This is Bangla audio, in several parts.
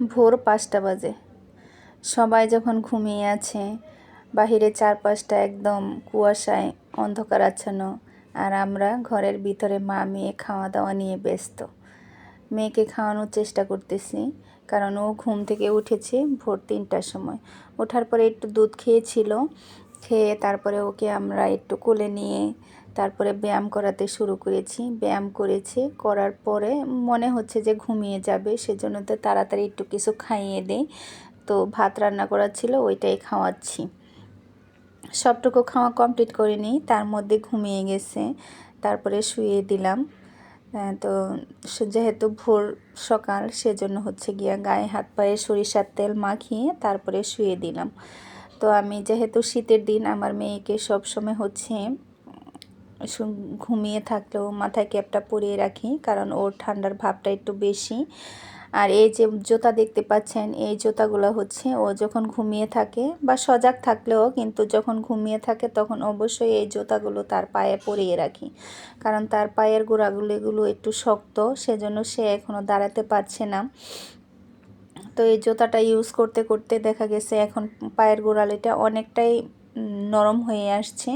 ভোর পাঁচটা বাজে। সবাই যখন ঘুমিয়ে আছে, বাহিরে চারপাশটা একদম কুয়াশায় অন্ধকার আচ্ছন্ন, আর আমরা ঘরের ভিতরে মা, মেয়ে খাওয়া দাওয়া নিয়ে ব্যস্ত। মেয়েকে খাওয়ানোর চেষ্টা করতেছি, কারণ ও ঘুম থেকে উঠেছে ভোর তিনটার সময়। ওঠার পরে একটু দুধ খেয়েছিল, খেয়ে তারপরে ওকে আমরা একটু কোলে নিয়ে তারপরে ব্যায়াম করাতে শুরু করেছি। ব্যায়াম করেছে, করার পরে মনে হচ্ছে যে ঘুমিয়ে যাবে, সেজন্য তো তাড়াতাড়ি একটু কিছু খাইয়ে দেই। তো ভাত রান্না করা ছিল, ওইটাই খাওয়াচ্ছি। সবটুকু খাওয়া কমপ্লিট করে নিই, তার মধ্যে ঘুমিয়ে গেছে, তারপরে শুয়ে দিলাম। তো যেহেতু ভোর সকাল, সেজন্য হচ্ছে গিয়া গায়ে হাত পায়ে সরিষার তেল মাখিয়ে তারপরে শুয়ে দিলাম। তো আমি যেহেতু শীতের দিন, আমার মেয়েকে সবসময় হচ্ছে ঘুমিয়ে থাকলেও মাথায় ক্যাপটা পরিয়ে রাখি, কারণ ওর ঠান্ডার ভাবটা একটু বেশি। আর এই যে জুতা দেখতে পাচ্ছেন, এই জুতাগুলো হচ্ছে ও যখন ঘুমিয়ে থাকে বা সজাগ থাকলেও কিন্তু যখন ঘুমিয়ে থাকে তখন অবশ্যই এই জুতাগুলো তার পায়ে পরিয়ে রাখি। কারণ তার পায়ের গোড়াগুলিগুলো একটু শক্ত, সেজন্য সে এখনও দাঁড়াতে পারছে না। তো এই জুতাটা ইউজ করতে করতে দেখা গেছে এখন পায়ের গোড়ালিটা অনেকটাই নরম হয়ে আসছে।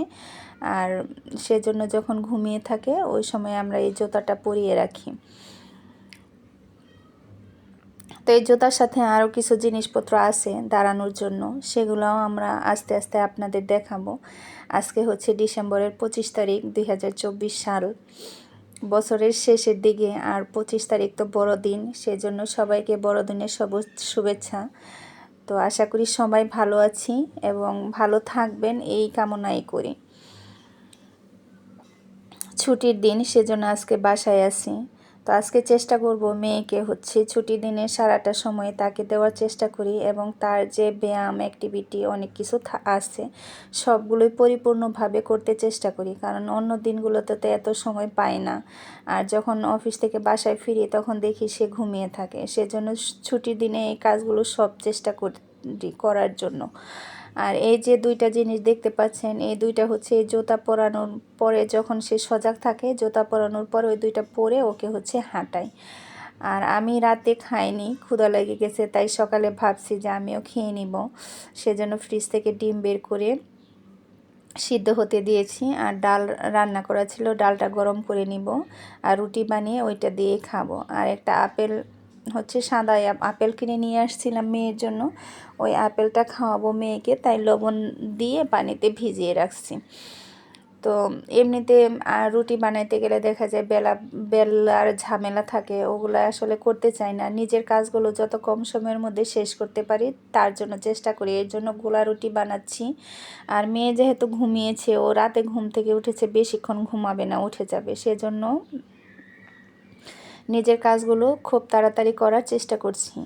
আর সেজন্য যখন ঘুমিয়ে থাকে, ওই সময় আমরা এই জুতাটা পরিয়ে রাখি। তো এই জুতার সাথে আরও কিছু জিনিসপত্র আছে দাঁড়ানোর জন্য, সেগুলোও আমরা আস্তে আস্তে আপনাদের দেখাবো। আজকে হচ্ছে ডিসেম্বরের পঁচিশ তারিখ দুই হাজার চব্বিশ সাল। বছরের শেষের দিকে আর পঁচিশ তারিখ তো বড়দিন, সেজন্য সবাইকে বড়দিনের সব শুভেচ্ছা। তো আশা করি সবাই ভালো আছি এবং ভালো থাকবেন, এই কামনাই করি। ছুটির দিন সেজন্য আজকে বাসায় আসি তো আজকে চেষ্টা করব মেয়েকে হচ্ছে ছুটি দিনে সারাটা সময় তাকে দেওয়ার চেষ্টা করি এবং তার যে ব্যায়াম অ্যাক্টিভিটি অনেক কিছু আছে, সবগুলোই পরিপূর্ণভাবে করতে চেষ্টা করি। কারণ অন্য দিনগুলোতে তো এত সময় পাই না। আর যখন অফিস থেকে বাসায় ফিরি তখন দেখি সে ঘুমিয়ে থাকে। সেজন্য ছুটির দিনে এই কাজগুলো সব চেষ্টা করি করার জন্য। আর এই যে দুইটা জিনিস দেখতে পাচ্ছেন, এই দুইটা হচ্ছে জোতা পরানোর পরে যখন সে সজাগ থাকে, জুতা পরানোর পরে ওই দুইটা পরে ওকে হচ্ছে হাঁটাই আর আমি রাতে খাইনি, ক্ষুধা লেগে গেছে, তাই সকালে ভাবছি যে আমিও খেয়ে নিব। সেজন্য ফ্রিজ থেকে ডিম বের করে সিদ্ধ হতে দিয়েছি। আর ডাল রান্না করা ছিল, ডালটা গরম করে নিব আর রুটি বানিয়ে ওইটা দিয়ে খাব। আর একটা আপেল হচ্ছে সাদা আপেল কিনে নিয়ে আসছিলাম মেয়ের জন্য। ওই আপেলটা খাওয়াবো মেয়েকে, তাই লবণ দিয়ে পানিতে ভিজিয়ে রাখছি। তো এমনিতে আর রুটি বানাইতে গেলে দেখা যায় বেলা, বেলার ঝামেলা থাকে, ওগুলো আসলে করতে চাই না। নিজের কাজগুলো যত কম সময়ের মধ্যে শেষ করতে পারি, তার জন্য চেষ্টা করি। এর জন্য গোলা রুটি বানাচ্ছি। আর মেয়ে যেহেতু ঘুমিয়েছে, ও রাতে ঘুম থেকে উঠেছে, বেশিক্ষণ ঘুমাবে না, উঠে যাবে। সেজন্য নিজের কাজগুলো খুব তাড়াতাড়ি করার চেষ্টা করছি।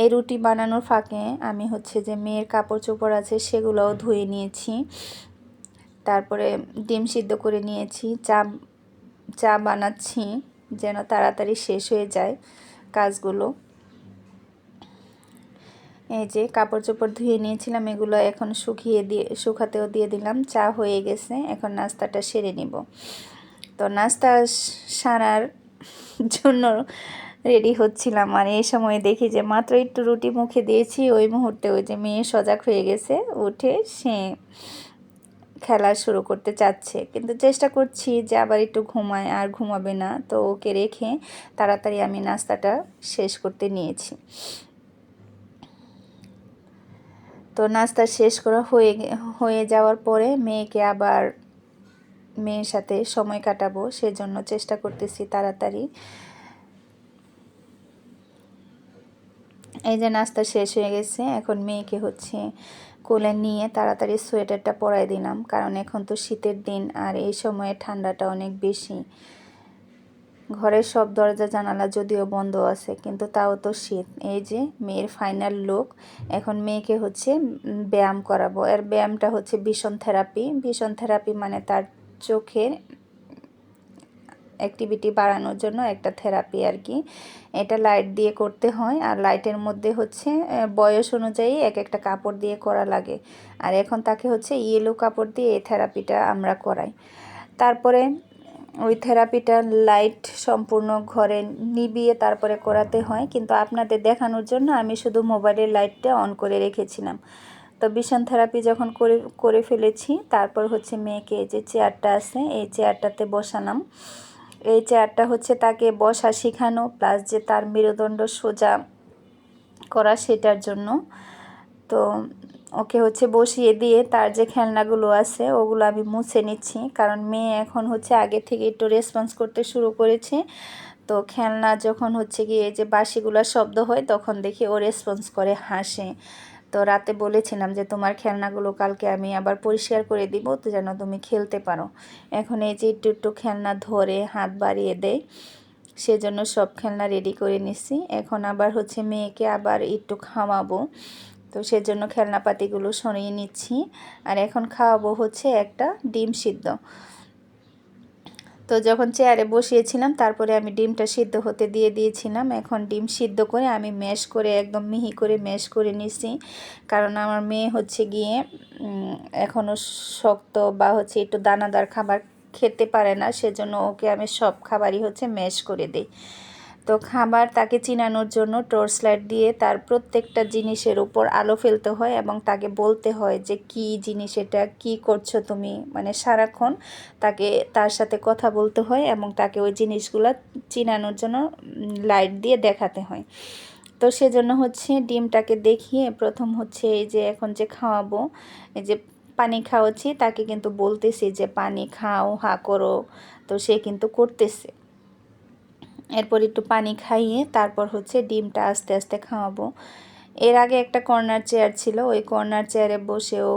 এই রুটি বানানোর ফাঁকে আমি হচ্ছে যে মেয়ের কাপড় চোপড় আছে সেগুলোও ধুয়ে নিয়েছি। তারপরে ডিম সিদ্ধ করে নিয়েছি। চা চা বানাচ্ছি যেন তাড়াতাড়ি শেষ হয়ে যায় কাজগুলো। এই যে কাপড় চোপড় ধুয়ে নিয়েছিলাম, এগুলো এখন শুকিয়ে দিয়ে, শুকাতেও দিয়ে দিলাম। চা হয়ে গেছে, এখন নাস্তাটা সেরে নিব। তো নাস্তা সারার জন্য রেডি হচ্ছিলাম। আর এই সময় দেখি যে মাত্র একটু রুটি মুখে দিয়েছি, ওই মুহূর্তে ওই যে মেয়ে সজাগ হয়ে গেছে, উঠে সে খেলা শুরু করতে চাচ্ছে। কিন্তু চেষ্টা করছি যে আবার একটু ঘুমায়, আর ঘুমাবে না। তো ওকে রেখে তাড়াতাড়ি আমি নাস্তাটা শেষ করতে নিয়েছি। তো নাস্তা শেষ করা হয়ে হয়ে যাওয়ার পরে মেয়েকে আবার মেয়ের সাথে সময় কাটাবো, সেজন্য চেষ্টা করতেছি তাড়াতাড়ি। এই যে নাস্তা শেষ হয়ে গেছে, এখন মেয়েকে হচ্ছে কোলে নিয়ে তাড়াতাড়ি সোয়েটারটা পরাই দিলাম, কারণ এখন তো শীতের দিন আর এই সময়ে ঠান্ডাটা অনেক বেশি। ঘরের সব দরজা, জানালা যদিও বন্ধ আছে, কিন্তু তাও তো শীত। এই যে মেয়ের ফাইনাল লুক এখন মেয়েকে হচ্ছে ব্যায়াম করাবো। এর ব্যায়ামটা হচ্ছে ভীষণ থেরাপি ভীষণ থেরাপি মানে তার চোখের অ্যাক্টিভিটি বাড়ানোর জন্য একটা থেরাপি আর কি। এটা লাইট দিয়ে করতে হয় আর লাইটের মধ্যে হচ্ছে বয়স অনুযায়ী এক একটা কাপড় দিয়ে করা লাগে। আর এখন তাকে হচ্ছে ইয়েলো কাপড় দিয়ে এই থেরাপিটা আমরা করাই। তারপরে ওই থেরাপিটা লাইট সম্পূর্ণ ঘরে নিবিয়ে তারপরে করাতে হয়। কিন্তু আপনাদের দেখানোর জন্য আমি শুধু মোবাইলের লাইটটা অন করে রেখেছিলাম। তো বিশান থেরাপি যখন করে করে ফেলেছি, তারপর হচ্ছে মেয়েকে এই যে চেয়ারটা আছে, এই চেয়ারটাতে বসালাম। এই চেয়ারটা হচ্ছে তাকে বসা শেখানো প্লাস যে তার মেরুদণ্ড সোজা করা সেটার জন্য। তো ওকে হচ্ছে বসিয়ে দিয়ে তার যে খেলনাগুলো আছে, ওগুলো আমি মুছে নিচ্ছি, কারণ মেয়ে এখন হচ্ছে আগে থেকে একটু রেসপন্স করতে শুরু করেছে। তো খেলনা যখন হচ্ছে গিয়ে যে বাসিগুলোর শব্দ হয়, তখন দেখি ও রেসপন্স করে হাসে। তো রাতে বলেছিলাম যে, তোমার খেলনাগুলো কালকে আমি আবার পরিষ্কার করে দিব, তো যেন তুমি খেলতে পারো। এখন এই যে একটু একটু খেলনা ধরে হাত বাড়িয়ে দেয় সেজন্য সব খেলনা রেডি করে নিছি। এখন আবার হচ্ছে মেয়েকে আবার একটু খাওয়াবো, তো সেজন্য খেলনাপাতিগুলো সরিয়ে নিচ্ছি। আর এখন খাওয়াবো হচ্ছে একটা ডিম সিদ্ধ। তো যখন চেয়ারে বসিয়েছিলাম, তারপরে আমি ডিমটা সিদ্ধ হতে দিয়ে দিয়েছিলাম। এখন ডিম সিদ্ধ করে আমি ম্যাশ করে, একদম মিহি করে ম্যাশ করে নিছি। কারণ আমার মেয়ে হচ্ছে গিয়ে এখনও শক্ত বা হচ্ছে একটু দানাদার খাবার খেতে পারে না, সেজন্য ওকে আমি সব খাবারই হচ্ছে ম্যাশ করে দিই। তো খাবার তাকে চিনানোর জন্য টর্চ লাইট দিয়ে তার প্রত্যেকটা জিনিসের উপর আলো ফেলতে হয় এবং তাকে বলতে হয় যে, কি জিনিস এটা? কি করছ তুমি? মানে সারাক্ষণ তাকে, তার সাথে কথা বলতে হয় এবং তাকে ওই জিনিসগুলো চিনানোর জন্য লাইট দিয়ে দেখাতে হয়। তো সেজন্য হচ্ছে ডিমটাকে দেখিয়ে প্রথম হচ্ছে এই যে এখন যে খাওয়াবো, এই যে পানি খাওয়াচ্ছি, তাকে কিন্তু বলতেছি যে, পানি খাও, হা করো। তো সে কিন্তু করতেছে। এরপর একটু পানি খাইয়ে তারপর হচ্ছে ডিমটা আস্তে আস্তে খাওয়াবো। এর আগে একটা কর্নার চেয়ার ছিল, ওই কর্নার চেয়ারে বসেও